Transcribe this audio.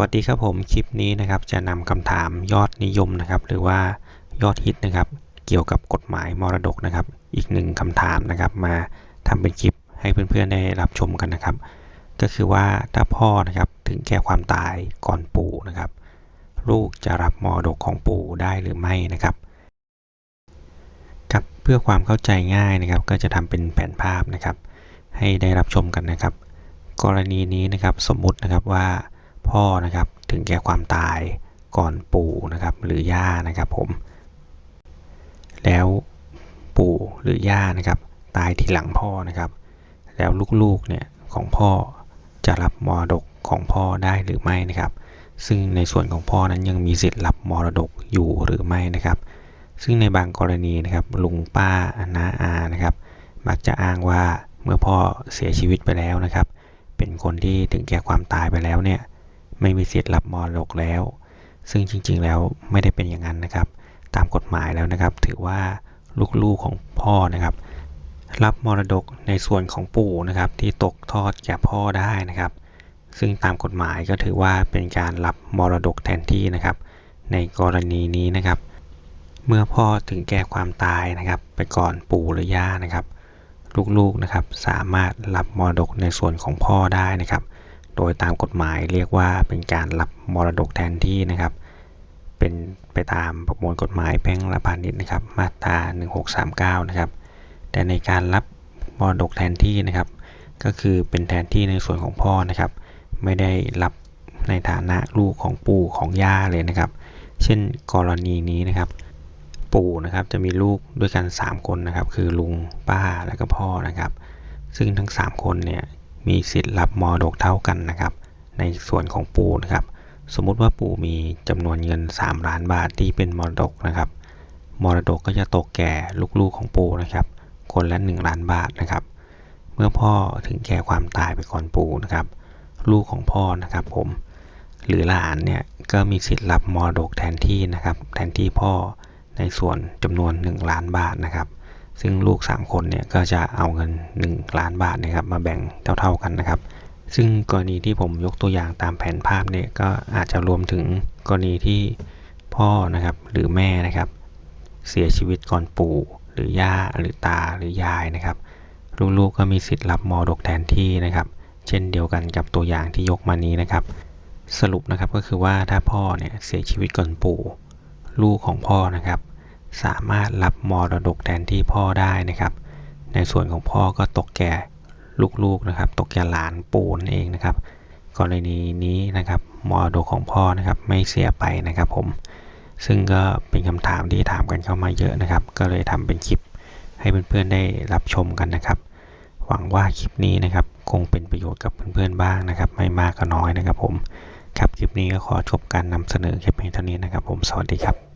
วัสดีครับผมคลิปนี้นะครับจะนำคำถามยอดนิยมนะครับ หรือว่ายอดฮิตนะครับ เกี่ยวกับกฎหมายมรดกนะครับ อีกหนึ่งคำถามนะครับ มาทำเป็นคลิปให้เพื่อนๆได้รับชมกันนะครับ ก็คือว่าถ้าพ่อนะครับถึงแก่ความตายก่อนปู่นะครับ ลูกจะรับมรดกของปู่ได้หรือไม่นะครับครับเพื่อความเข้าใจง่ายนะครับ ก็จะทำเป็นแผนภาพนะครับ ให้ได้รับชมกันนะครับ กรณีนี้นะครับสมมุตินะครับว่า พ่อนะครับถึงแก่ความตายก่อนปู่นะครับหรือย่านะครับผม แล้วปู่หรือย่านะครับตายทีหลังพ่อนะครับ แล้วลูกๆเนี่ยของพ่อจะรับมรดกของพ่อได้หรือไม่นะครับ ซึ่งในส่วนของพ่อนั้นยังมีสิทธิ์รับมรดกอยู่หรือไม่นะครับ ซึ่งในบางกรณีนะครับลุงป้าน้าอานะครับ มักจะอ้างว่าเมื่อพ่อเสียชีวิตไปแล้วนะครับ เป็นคนที่ถึงแก่ความตายไปแล้วเนี่ย ไม่มีสิทธิ์รับมรดกแล้ว ซึ่งจริง ๆ แล้วไม่ได้เป็นอย่างนั้นนะครับ ตามกฎหมายแล้วนะครับ ถือว่าลูกๆของพ่อนะครับ รับมรดกในส่วนของปู่นะครับ ที่ตกทอดแก่พ่อได้นะครับ ซึ่งตามกฎหมายก็ถือว่าเป็นการรับมรดกแทนที่นะครับ ในกรณีนี้นะครับ เมื่อพ่อถึงแก่ความตายนะครับ ไปก่อนปู่หรือย่านะครับ ลูกๆนะครับสามารถรับมรดกในส่วนของพ่อได้นะครับ โดยตามกฎหมายเรียกว่าเป็นการรับมรดกแทนที่นะครับ เป็นไปตามประมวลกฎหมายแพ่งและพาณิชย์นะครับ มาตรา 1639 นะครับ แต่ในการรับมรดกแทนที่นะครับ ก็คือเป็นแทนที่ในส่วนของพ่อนะครับ ไม่ได้รับในฐานะลูกของปู่ของย่าเลยนะครับ เช่นกรณีนี้นะครับ ปู่นะครับจะมีลูกด้วยกัน 3 คนนะครับ คือลุงป้าและก็พ่อนะครับ ซึ่งทั้ง 3 คนเนี่ย มีสิทธิ์รับมรดกเท่ากันนะครับ ในส่วนของปู่นะครับ สมมุติว่าปู่มีจำนวนเงิน 3 ล้านบาทที่เป็นมรดกนะครับ มรดกก็จะตกแก่ลูกๆของปู่นะครับ คนละ 1 ล้านบาทนะครับ เมื่อพ่อถึงแก่ความตายไปก่อนปู่นะครับ ลูกของพ่อนะครับผม หรือหลานเนี่ยก็มีสิทธิ์รับมรดกแทนที่นะครับ แทนที่พ่อในส่วนจำนวน 1 ล้านบาทนะครับ ซึ่งลูก 3 คนเนี่ยก็จะเอาเงิน 1 ล้านบาทนะครับมาแบ่งเท่า ๆกันนะครับ ซึ่งกรณีที่ผมยกตัวอย่างตามแผนภาพเนี่ยก็อาจจะรวมถึงกรณีที่พ่อนะครับหรือแม่นะครับ เสียชีวิตก่อนปู่หรือย่าหรือตาหรือยายนะครับ ลูกๆก็มีสิทธิ์รับมรดกแทนที่นะครับ เช่นเดียวกันกับตัวอย่างที่ยกมานี้นะครับ สรุปนะครับก็คือว่าถ้าพ่อเนี่ยเสียชีวิตก่อนปู่ ลูกของพ่อนะครับ สามารถรับมรดกแทนที่พ่อได้นะครับ ในส่วนของพ่อก็ตกแก่ลูกๆนะครับ ตกแก่หลานปู่นั่นเองนะครับ กรณีนี้นะครับมรดกของพ่อนะครับไม่เสียไปนะครับผม ซึ่งก็เป็นคำถามที่ถามกันเข้ามาเยอะนะครับ ก็เลยทำเป็นคลิปให้เพื่อนๆได้รับชมกันนะครับ หวังว่าคลิปนี้นะครับคงเป็นประโยชน์กับเพื่อนๆบ้างนะครับ ไม่มากก็น้อยนะครับผม ครับคลิปนี้ก็ขอจบการนำเสนอแค่เพียงเท่านี้นะครับผม สวัสดีครับ